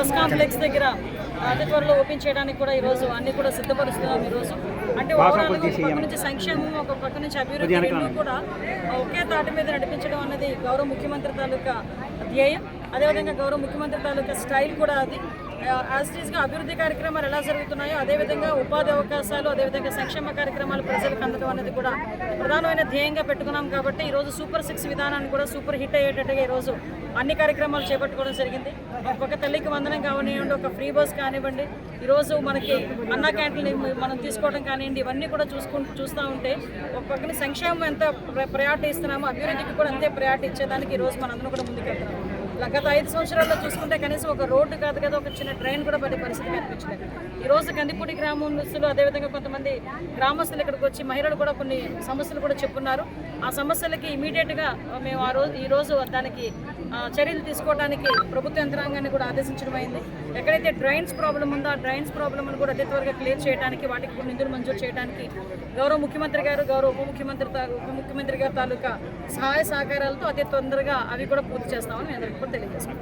Bus complex దగ్గర అతి త్వరలో ఓపెన్ చేయడానికి కూడా ఈరోజు అన్ని కూడా సిద్ధపరుస్తున్నాం ఈరోజు అంటే ఓవరాల్ ఒక పక్క నుంచి సంక్షేమం ఒక పక్క నుంచి అభివృద్ధి రెండు కూడా ఒకే తాటి మీద నడిపించడం అన్నది గౌరవ ముఖ్యమంత్రి తాలూకా ధ్యేయం. అదేవిధంగా గౌరవ ముఖ్యమంత్రి తాలూకా స్టైల్ కూడా అది. యాజ్గా అభివృద్ధి కార్యక్రమాలు ఎలా జరుగుతున్నాయో అదేవిధంగా ఉపాధి అవకాశాలు అదేవిధంగా సంక్షేమ కార్యక్రమాలు ప్రజలకు అందడం అనేది కూడా ప్రధానమైన ధ్యేయంగా పెట్టుకున్నాం కాబట్టి ఈరోజు సూపర్ సిక్స్ విధానాన్ని కూడా సూపర్ హిట్ అయ్యేటట్టుగా ఈరోజు అన్ని కార్యక్రమాలు చేపట్టుకోవడం జరిగింది. ఒక తల్లికి వందనం కానివ్వండి ఒక ఫ్రీ బస్ కానివ్వండి ఈరోజు మనకి అన్న క్యాంటీన్ మనం తీసుకోవడం కానివ్వండి ఇవన్నీ కూడా చూసుకుంటూ చూస్తూ ఉంటే ఒక పక్కన సంక్షేమం ఎంత ప్రయారిటీ ఇస్తున్నామో అభివృద్ధికి కూడా అంతే ప్రయారిటీ ఇచ్చేదానికి ఈరోజు మనందరం కూడా ముందుకెళ్తున్నాం. గత ఐదు సంవత్సరాల్లో చూసుకుంటే కనీసం ఒక రోడ్డు కాదు కదా ఒక చిన్న ట్రైన్ కూడా పడే పరిస్థితి కనిపించలేదు. ఈ రోజు కందిపూడి గ్రామస్తులు అదేవిధంగా కొంతమంది గ్రామస్తులు ఇక్కడికి వచ్చి మహిళలు కూడా కొన్ని సమస్యలు కూడా చెప్పున్నారు. ఆ సమస్యలకి ఇమీడియట్గా మేము ఆ రోజు ఈ రోజు దానికి చర్యలు తీసుకోవడానికి ప్రభుత్వ యంత్రాంగాన్ని కూడా ఆదేశించడం అయింది. ఎక్కడైతే డ్రైన్స్ ప్రాబ్లం ఉందో ఆ డ్రైన్స్ ప్రాబ్లమ్ను కూడా అతి త్వరగా క్లియర్ చేయడానికి వాటికి కూడా నిధులు మంజూరు చేయడానికి గౌరవ ముఖ్యమంత్రి గారు గౌరవ ఉప ముఖ్యమంత్రి ఉప ముఖ్యమంత్రి గారి తాలూకా సహాయ సహకారాలతో అతి తొందరగా అవి కూడా పూర్తి చేస్తామని నేను అందరికీ కూడా తెలియజేస్తాం